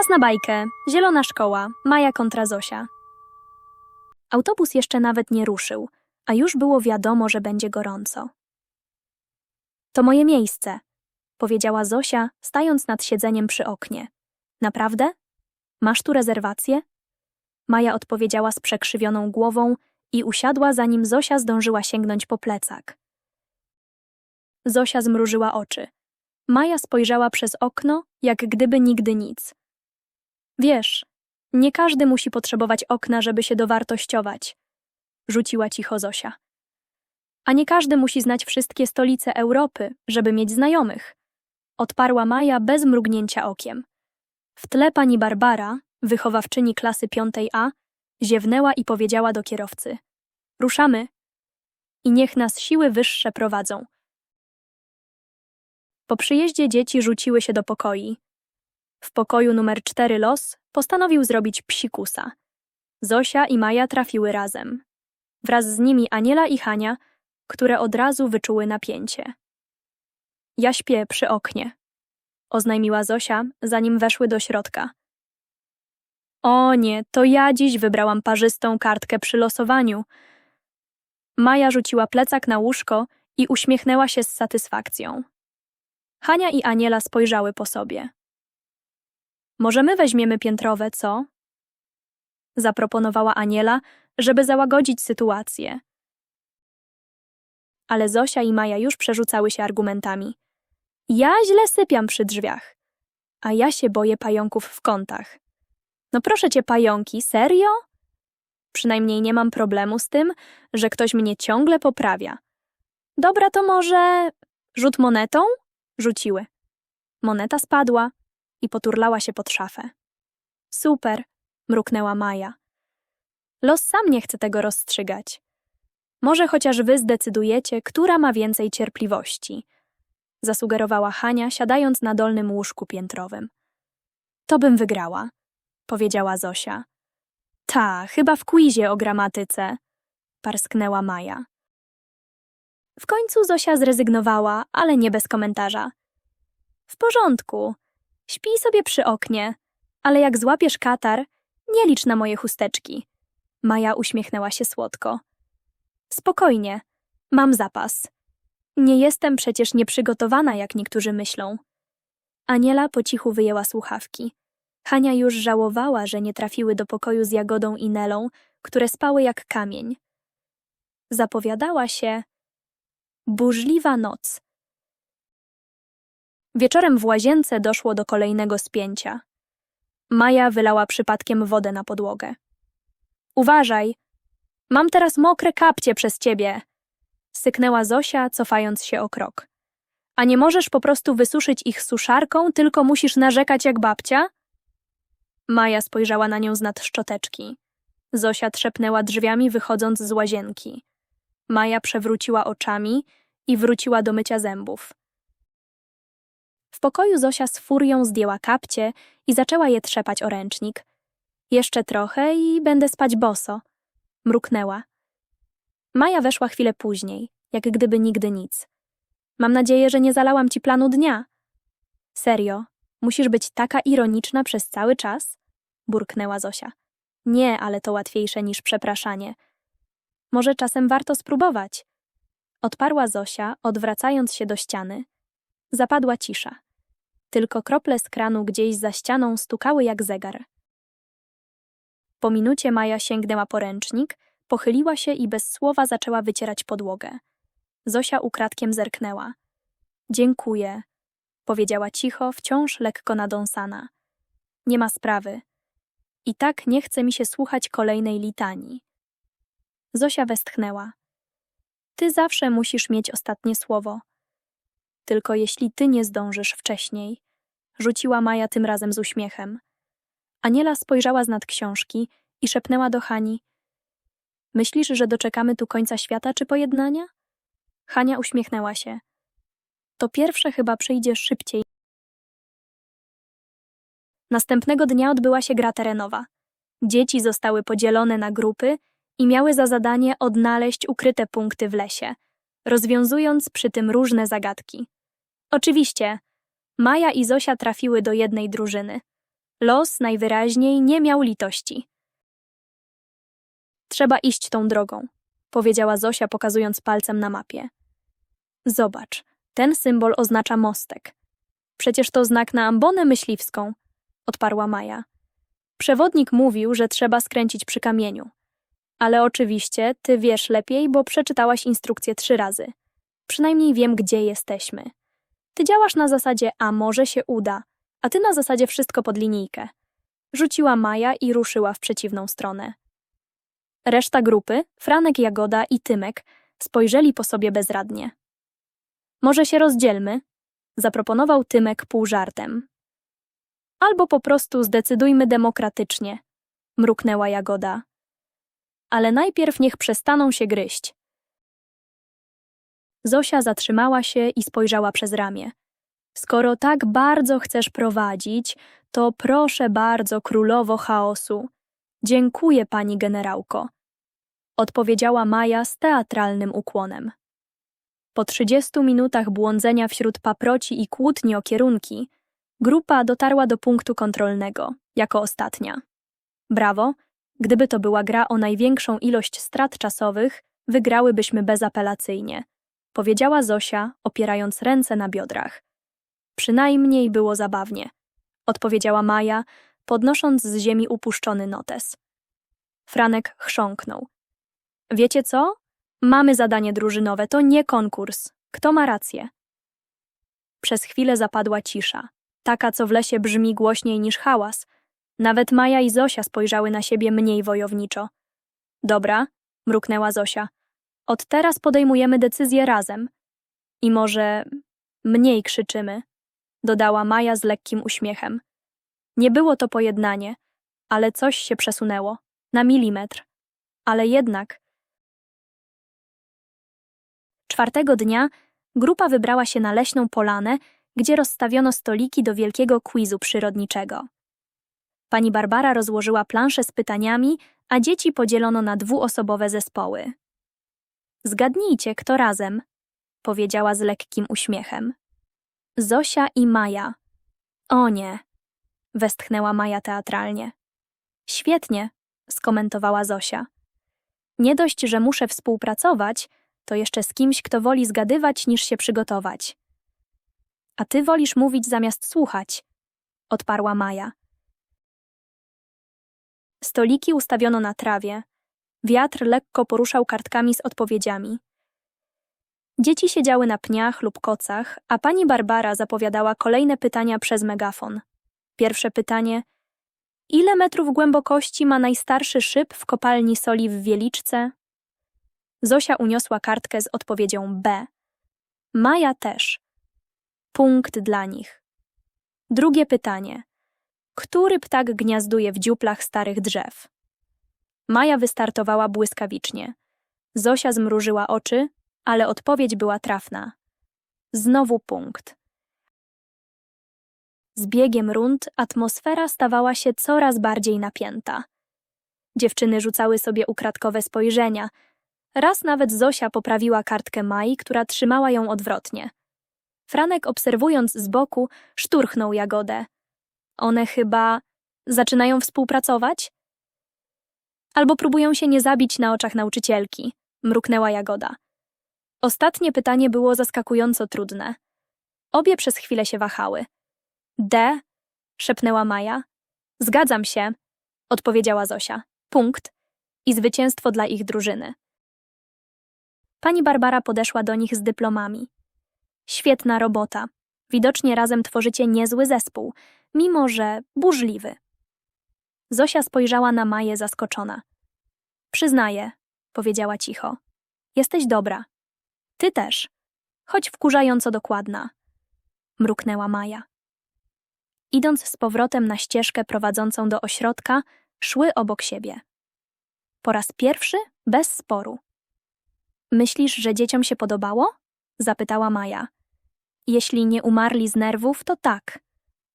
Czas na bajkę. Zielona szkoła. Maja kontra Zosia. Autobus jeszcze nawet nie ruszył, a już było wiadomo, że będzie gorąco. To moje miejsce, powiedziała Zosia, stając nad siedzeniem przy oknie. Naprawdę? Masz tu rezerwację? Maja odpowiedziała z przekrzywioną głową i usiadła, zanim Zosia zdążyła sięgnąć po plecak. Zosia zmrużyła oczy. Maja spojrzała przez okno, jak gdyby nigdy nic. Wiesz, nie każdy musi potrzebować okna, żeby się dowartościować, rzuciła cicho Zosia. A nie każdy musi znać wszystkie stolice Europy, żeby mieć znajomych, odparła Maja bez mrugnięcia okiem. W tle pani Barbara, wychowawczyni klasy piątej A, ziewnęła i powiedziała do kierowcy: Ruszamy. I niech nas siły wyższe prowadzą. Po przyjeździe dzieci rzuciły się do pokoi. W pokoju numer cztery los postanowił zrobić psikusa. Zosia i Maja trafiły razem. Wraz z nimi Aniela i Hania, które od razu wyczuły napięcie. Ja śpię przy oknie, oznajmiła Zosia, zanim weszły do środka. O nie, to ja dziś wybrałam parzystą kartkę przy losowaniu. Maja rzuciła plecak na łóżko i uśmiechnęła się z satysfakcją. Hania i Aniela spojrzały po sobie. Może my weźmiemy piętrowe, co? Zaproponowała Aniela, żeby załagodzić sytuację. Ale Zosia i Maja już przerzucały się argumentami. Ja źle sypiam przy drzwiach, a ja się boję pająków w kątach. No proszę cię, pająki, serio? Przynajmniej nie mam problemu z tym, że ktoś mnie ciągle poprawia. Dobra, to może rzut monetą? Rzuciły. Moneta spadła i poturlała się pod szafę. Super, mruknęła Maja. Los sam nie chce tego rozstrzygać. Może chociaż wy zdecydujecie, która ma więcej cierpliwości, zasugerowała Hania, siadając na dolnym łóżku piętrowym. To bym wygrała, powiedziała Zosia. Ta, chyba w quizie o gramatyce, parsknęła Maja. W końcu Zosia zrezygnowała, ale nie bez komentarza. W porządku. Śpij sobie przy oknie, ale jak złapiesz katar, nie licz na moje chusteczki. Maja uśmiechnęła się słodko. Spokojnie, mam zapas. Nie jestem przecież nieprzygotowana, jak niektórzy myślą. Aniela po cichu wyjęła słuchawki. Hania już żałowała, że nie trafiły do pokoju z Jagodą i Nelą, które spały jak kamień. Zapowiadała się burzliwa noc. Wieczorem w łazience doszło do kolejnego spięcia. Maja wylała przypadkiem wodę na podłogę. Uważaj! Mam teraz mokre kapcie przez ciebie! Syknęła Zosia, cofając się o krok. A nie możesz po prostu wysuszyć ich suszarką, tylko musisz narzekać jak babcia? Maja spojrzała na nią z nad szczoteczki. Zosia trzepnęła drzwiami, wychodząc z łazienki. Maja przewróciła oczami i wróciła do mycia zębów. W pokoju Zosia z furią zdjęła kapcie i zaczęła je trzepać o ręcznik. Jeszcze trochę i będę spać boso. Mruknęła. Maja weszła chwilę później, jak gdyby nigdy nic. Mam nadzieję, że nie zalałam ci planu dnia. Serio, musisz być taka ironiczna przez cały czas? Burknęła Zosia. Nie, ale to łatwiejsze niż przepraszanie. Może czasem warto spróbować. Odparła Zosia, odwracając się do ściany. Zapadła cisza. Tylko krople z kranu gdzieś za ścianą stukały jak zegar. Po minucie Maja sięgnęła po ręcznik, pochyliła się i bez słowa zaczęła wycierać podłogę. Zosia ukradkiem zerknęła. Dziękuję, powiedziała cicho, wciąż lekko nadąsana. Nie ma sprawy. I tak nie chce mi się słuchać kolejnej litanii. Zosia westchnęła. Ty zawsze musisz mieć ostatnie słowo. Tylko jeśli ty nie zdążysz wcześniej, rzuciła Maja tym razem z uśmiechem. Aniela spojrzała z nad książki i szepnęła do Hani. Myślisz, że doczekamy tu końca świata czy pojednania? Hania uśmiechnęła się. To pierwsze chyba przyjdzie szybciej. Następnego dnia odbyła się gra terenowa. Dzieci zostały podzielone na grupy i miały za zadanie odnaleźć ukryte punkty w lesie, rozwiązując przy tym różne zagadki. Oczywiście, Maja i Zosia trafiły do jednej drużyny. Los najwyraźniej nie miał litości. Trzeba iść tą drogą, powiedziała Zosia, pokazując palcem na mapie. Zobacz, ten symbol oznacza mostek. Przecież to znak na ambonę myśliwską, odparła Maja. Przewodnik mówił, że trzeba skręcić przy kamieniu. Ale oczywiście ty wiesz lepiej, bo przeczytałaś instrukcję trzy razy. Przynajmniej wiem, gdzie jesteśmy. Ty działasz na zasadzie, a może się uda, a ty na zasadzie wszystko pod linijkę. Rzuciła Maja i ruszyła w przeciwną stronę. Reszta grupy, Franek Jagoda i Tymek, spojrzeli po sobie bezradnie. Może się rozdzielmy? Zaproponował Tymek pół żartem. Albo po prostu zdecydujmy demokratycznie, mruknęła Jagoda. Ale najpierw niech przestaną się gryźć. Zosia zatrzymała się i spojrzała przez ramię. Skoro tak bardzo chcesz prowadzić, to proszę bardzo, królowo chaosu. Dziękuję, pani generałko. Odpowiedziała Maja z teatralnym ukłonem. Po trzydziestu minutach błądzenia wśród paproci i kłótni o kierunki, grupa dotarła do punktu kontrolnego, jako ostatnia. Brawo, gdyby to była gra o największą ilość strat czasowych, wygrałybyśmy bezapelacyjnie, powiedziała Zosia, opierając ręce na biodrach. Przynajmniej było zabawnie, odpowiedziała Maja, podnosząc z ziemi upuszczony notes. Franek chrząknął. Wiecie co? Mamy zadanie drużynowe, to nie konkurs. Kto ma rację? Przez chwilę zapadła cisza, taka co w lesie brzmi głośniej niż hałas. Nawet Maja i Zosia spojrzały na siebie mniej wojowniczo. Dobra, mruknęła Zosia. Od teraz podejmujemy decyzję razem. I może mniej krzyczymy, dodała Maja z lekkim uśmiechem. Nie było to pojednanie, ale coś się przesunęło, na milimetr. Ale jednak. Czwartego dnia grupa wybrała się na leśną polanę, gdzie rozstawiono stoliki do wielkiego quizu przyrodniczego. Pani Barbara rozłożyła planszę z pytaniami, a dzieci podzielono na dwuosobowe zespoły. Zgadnijcie, kto razem, powiedziała z lekkim uśmiechem. Zosia i Maja. O nie, westchnęła Maja teatralnie. Świetnie, skomentowała Zosia. Nie dość, że muszę współpracować, to jeszcze z kimś, kto woli zgadywać niż się przygotować. A ty wolisz mówić zamiast słuchać, odparła Maja. Stoliki ustawiono na trawie. Wiatr lekko poruszał kartkami z odpowiedziami. Dzieci siedziały na pniach lub kocach, a pani Barbara zapowiadała kolejne pytania przez megafon. Pierwsze pytanie: Ile metrów głębokości ma najstarszy szyb w kopalni soli w Wieliczce? Zosia uniosła kartkę z odpowiedzią B. Maja też. Punkt dla nich. Drugie pytanie. Który ptak gniazduje w dziuplach starych drzew? Maja wystartowała błyskawicznie. Zosia zmrużyła oczy, ale odpowiedź była trafna. Znowu punkt. Z biegiem rund atmosfera stawała się coraz bardziej napięta. Dziewczyny rzucały sobie ukradkowe spojrzenia. Raz nawet Zosia poprawiła kartkę Mai, która trzymała ją odwrotnie. Franek, obserwując z boku, szturchnął Jagodę. One chyba zaczynają współpracować? Albo próbują się nie zabić na oczach nauczycielki, mruknęła Jagoda. Ostatnie pytanie było zaskakująco trudne. Obie przez chwilę się wahały. D, szepnęła Maja. Zgadzam się, odpowiedziała Zosia. Punkt. I zwycięstwo dla ich drużyny. Pani Barbara podeszła do nich z dyplomami. Świetna robota. Widocznie razem tworzycie niezły zespół, mimo że burzliwy. Zosia spojrzała na Maję zaskoczona. Przyznaję, powiedziała cicho. Jesteś dobra. Ty też. Choć wkurzająco dokładna. Mruknęła Maja. Idąc z powrotem na ścieżkę prowadzącą do ośrodka, szły obok siebie. Po raz pierwszy bez sporu. Myślisz, że dzieciom się podobało? zapytała Maja. Jeśli nie umarli z nerwów, to tak,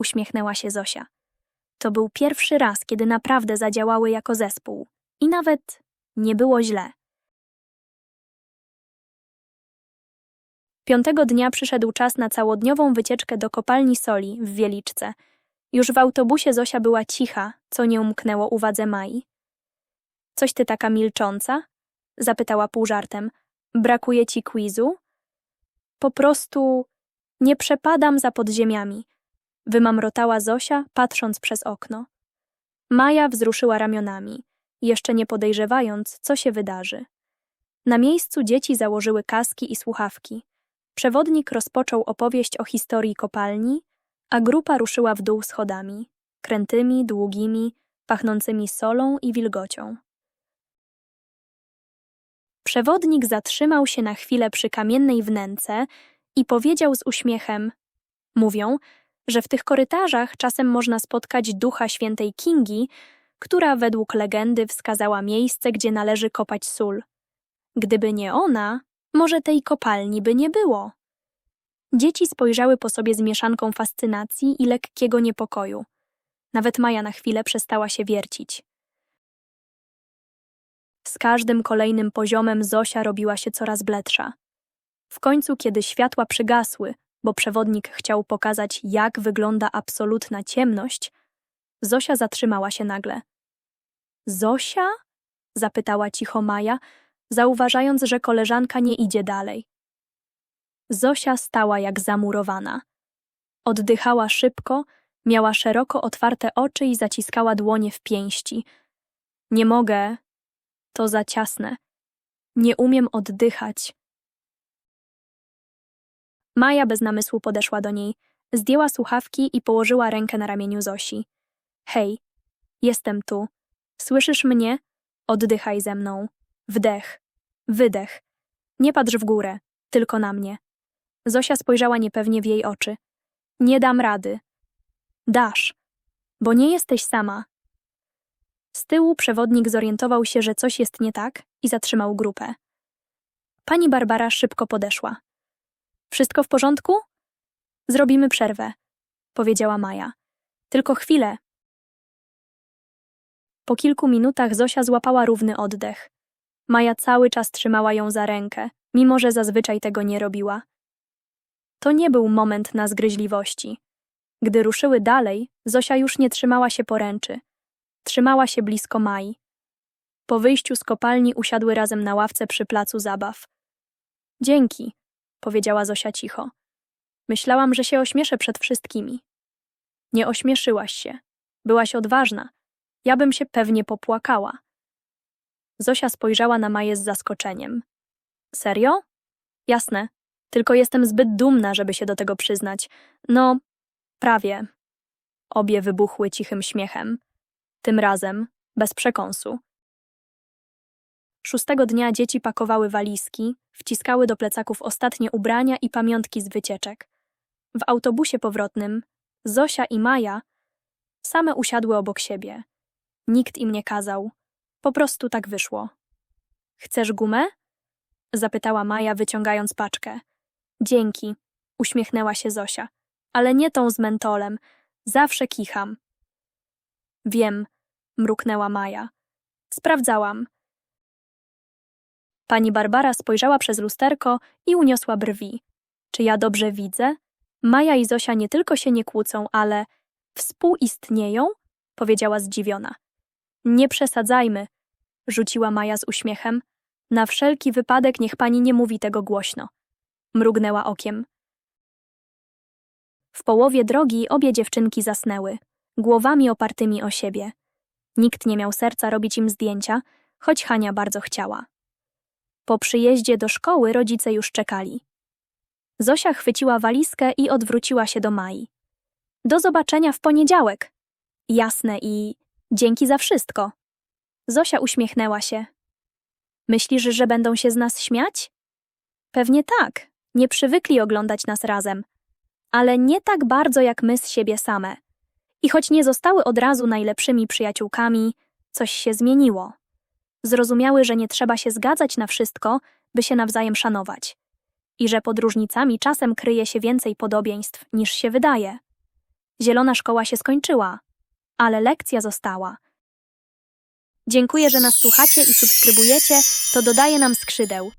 uśmiechnęła się Zosia. To był pierwszy raz, kiedy naprawdę zadziałały jako zespół. I nawet nie było źle. Piątego dnia przyszedł czas na całodniową wycieczkę do kopalni soli w Wieliczce. Już w autobusie Zosia była cicha, co nie umknęło uwadze Mai. Coś ty taka milcząca? Zapytała pół żartem. Brakuje ci quizu? Po prostu nie przepadam za podziemiami. Wymamrotała Zosia, patrząc przez okno. Maja wzruszyła ramionami, jeszcze nie podejrzewając, co się wydarzy. Na miejscu dzieci założyły kaski i słuchawki. Przewodnik rozpoczął opowieść o historii kopalni, a grupa ruszyła w dół schodami, krętymi, długimi, pachnącymi solą i wilgocią. Przewodnik zatrzymał się na chwilę przy kamiennej wnęce i powiedział z uśmiechem: Mówią, że w tych korytarzach czasem można spotkać ducha świętej Kingi, która według legendy wskazała miejsce, gdzie należy kopać sól. Gdyby nie ona, może tej kopalni by nie było. Dzieci spojrzały po sobie z mieszanką fascynacji i lekkiego niepokoju. Nawet Maja na chwilę przestała się wiercić. Z każdym kolejnym poziomem Zosia robiła się coraz bledsza. W końcu, kiedy światła przygasły, bo przewodnik chciał pokazać, jak wygląda absolutna ciemność, Zosia zatrzymała się nagle. Zosia? zapytała cicho Maja, zauważając, że koleżanka nie idzie dalej. Zosia stała jak zamurowana. Oddychała szybko, miała szeroko otwarte oczy i zaciskała dłonie w pięści. Nie mogę. To za ciasne. Nie umiem oddychać. Maja bez namysłu podeszła do niej, zdjęła słuchawki i położyła rękę na ramieniu Zosi. Hej, jestem tu. Słyszysz mnie? Oddychaj ze mną. Wdech. Wydech. Nie patrz w górę, tylko na mnie. Zosia spojrzała niepewnie w jej oczy. Nie dam rady. Dasz, bo nie jesteś sama. Z tyłu przewodnik zorientował się, że coś jest nie tak i zatrzymał grupę. Pani Barbara szybko podeszła. Wszystko w porządku? Zrobimy przerwę, powiedziała Maja. Tylko chwilę. Po kilku minutach Zosia złapała równy oddech. Maja cały czas trzymała ją za rękę, mimo że zazwyczaj tego nie robiła. To nie był moment na zgryźliwości. Gdy ruszyły dalej, Zosia już nie trzymała się poręczy. Trzymała się blisko Mai. Po wyjściu z kopalni usiadły razem na ławce przy placu zabaw. Dzięki, powiedziała Zosia cicho. Myślałam, że się ośmieszę przed wszystkimi. Nie ośmieszyłaś się. Byłaś odważna. Ja bym się pewnie popłakała. Zosia spojrzała na Maję z zaskoczeniem. Serio? Jasne. Tylko jestem zbyt dumna, żeby się do tego przyznać. No, prawie. Obie wybuchły cichym śmiechem. Tym razem bez przekąsu. Szóstego dnia dzieci pakowały walizki, wciskały do plecaków ostatnie ubrania i pamiątki z wycieczek. W autobusie powrotnym Zosia i Maja same usiadły obok siebie. Nikt im nie kazał. Po prostu tak wyszło. Chcesz gumę? zapytała Maja, wyciągając paczkę. Dzięki, uśmiechnęła się Zosia. Ale nie tą z mentolem. Zawsze kicham. Wiem, mruknęła Maja. Sprawdzałam. Pani Barbara spojrzała przez lusterko i uniosła brwi. Czy ja dobrze widzę? Maja i Zosia nie tylko się nie kłócą, ale współistnieją? powiedziała zdziwiona. Nie przesadzajmy, rzuciła Maja z uśmiechem. Na wszelki wypadek niech pani nie mówi tego głośno. Mrugnęła okiem. W połowie drogi obie dziewczynki zasnęły, głowami opartymi o siebie. Nikt nie miał serca robić im zdjęcia, choć Hania bardzo chciała. Po przyjeździe do szkoły rodzice już czekali. Zosia chwyciła walizkę i odwróciła się do Mai. Do zobaczenia w poniedziałek. Jasne i dzięki za wszystko. Zosia uśmiechnęła się. Myślisz, że będą się z nas śmiać? Pewnie tak. Nie przywykli oglądać nas razem. Ale nie tak bardzo jak my z siebie same. I choć nie zostały od razu najlepszymi przyjaciółkami, coś się zmieniło. Zrozumiały, że nie trzeba się zgadzać na wszystko, by się nawzajem szanować. I że pod różnicami czasem kryje się więcej podobieństw niż się wydaje. Zielona szkoła się skończyła, ale lekcja została. Dziękuję, że nas słuchacie i subskrybujecie, to dodaje nam skrzydeł.